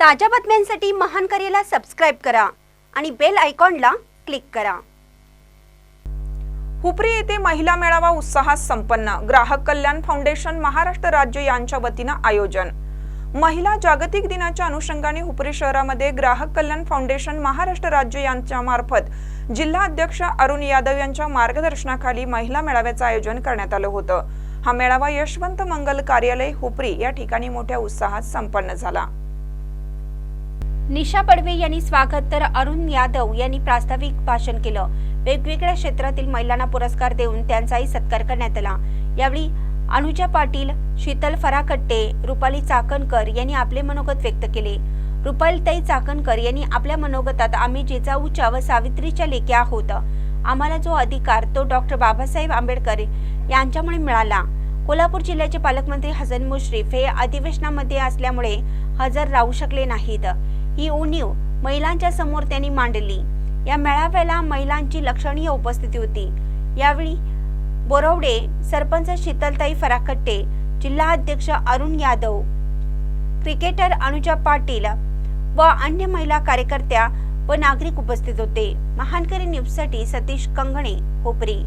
ताज्या बातम्यांसाठी महान करेला सबस्क्राईब करा आणि बेल आयकॉनला क्लिक करा. हुपरी येथे महिला मेळावा उत्साहात संपन्न. ग्राहक कल्याण फाउंडेशन महाराष्ट्र राज्य यांच्या वतीनं आयोजन. महिला जागतिक दिनाच्या अनुषंगाने हुपरी शहरामध्ये ग्राहक कल्याण फाउंडेशन महाराष्ट्र राज्य यांच्या मार्फत जिल्हा अध्यक्ष अरुण यादव यांच्या मार्गदर्शनाखाली महिला मेळाव्याचं आयोजन करण्यात आलं होतं. हा मेळावा यशवंत मंगल कार्यालय हुपरी या ठिकाणी मोठ्या उत्साहात संपन्न झाला. निशा पडवे यांनी स्वागत तर अरुण यादव यांनी प्रास्ताविक भाषण केलं. वेगवेगळ्या क्षेत्रातील महिलांना पुरस्कार देऊन त्यांचाही सत्कार करण्यात आला. यावेळी अनुजा पाटील शीतल फराकट्टे रुपाली चाकणकर यांनी आपले मनोगत व्यक्त केले. रुपालीताई चाकणकर यांनी आपल्या मनोगतात आम्ही जिजाऊच्या व सावित्रीच्या लेखी आहोत. आम्हाला जो अधिकार तो डॉक्टर बाबासाहेब आंबेडकर यांच्यामुळे मिळाला. कोल्हापूर जिल्ह्याचे पालकमंत्री हसन मुश्रीफ हे अधिवेशनामध्ये असल्यामुळे हजर राहू शकले नाहीत. ही उणीव महिलांच्या समोर त्यांनी मांडली. या मेळाव्याला महिलांची लक्षणीय उपस्थिती होती. यावेळी बोरवडे सरपंच शीतलताई फराकट्टे जिल्हा अध्यक्ष अरुण यादव क्रिकेटर अनुजा पाटील व अन्य महिला कार्यकर्त्या व नागरिक उपस्थित होते. महानकरी न्यूजसाठी सतीश कंगणे हुपरी